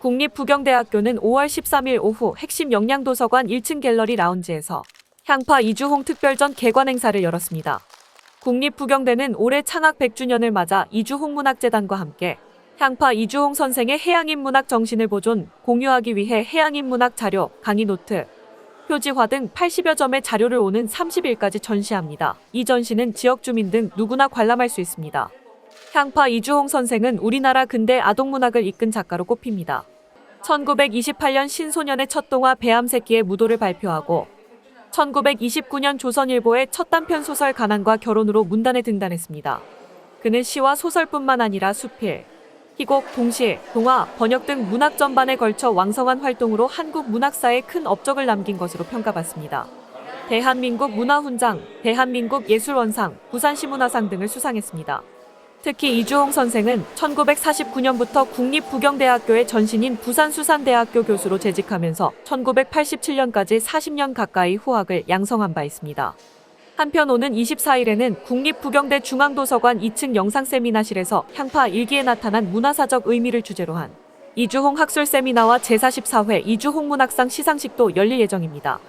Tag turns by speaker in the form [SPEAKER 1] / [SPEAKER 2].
[SPEAKER 1] 국립부경대학교는 5월 13일 오후 핵심 영양도서관 1층 갤러리 라운지에서 향파 이주홍 특별전 개관 행사를 열었습니다. 국립부경대는 올해 창학 100주년을 맞아 이주홍 문학재단과 함께 향파 이주홍 선생의 해양인 문학 정신을 보존, 공유하기 위해 해양인 문학 자료, 강의 노트, 표지화 등 80여 점의 자료를 오는 30일까지 전시합니다. 이 전시는 지역 주민 등 누구나 관람할 수 있습니다. 향파 이주홍 선생은 우리나라 근대 아동문학을 이끈 작가로 꼽힙니다. 1928년 신소년의 첫 동화 배암새끼의 무도를 발표하고 1929년 조선일보의 첫 단편 소설 가난과 결혼으로 문단에 등단했습니다. 그는 시와 소설뿐만 아니라 수필, 희곡, 동시, 동화, 번역 등 문학 전반에 걸쳐 왕성한 활동으로 한국 문학사에 큰 업적을 남긴 것으로 평가받습니다. 대한민국 문화훈장, 대한민국 예술원상, 부산시 문화상 등을 수상했습니다. 특히 이주홍 선생은 1949년부터 국립부경대학교의 전신인 부산수산대학교 교수로 재직하면서 1987년까지 40년 가까이 후학을 양성한 바 있습니다. 한편 오는 24일에는 국립부경대 중앙도서관 2층 영상 세미나실에서 향파 일기에 나타난 문화사적 의미를 주제로 한 이주홍 학술 세미나와 제44회 이주홍 문학상 시상식도 열릴 예정입니다.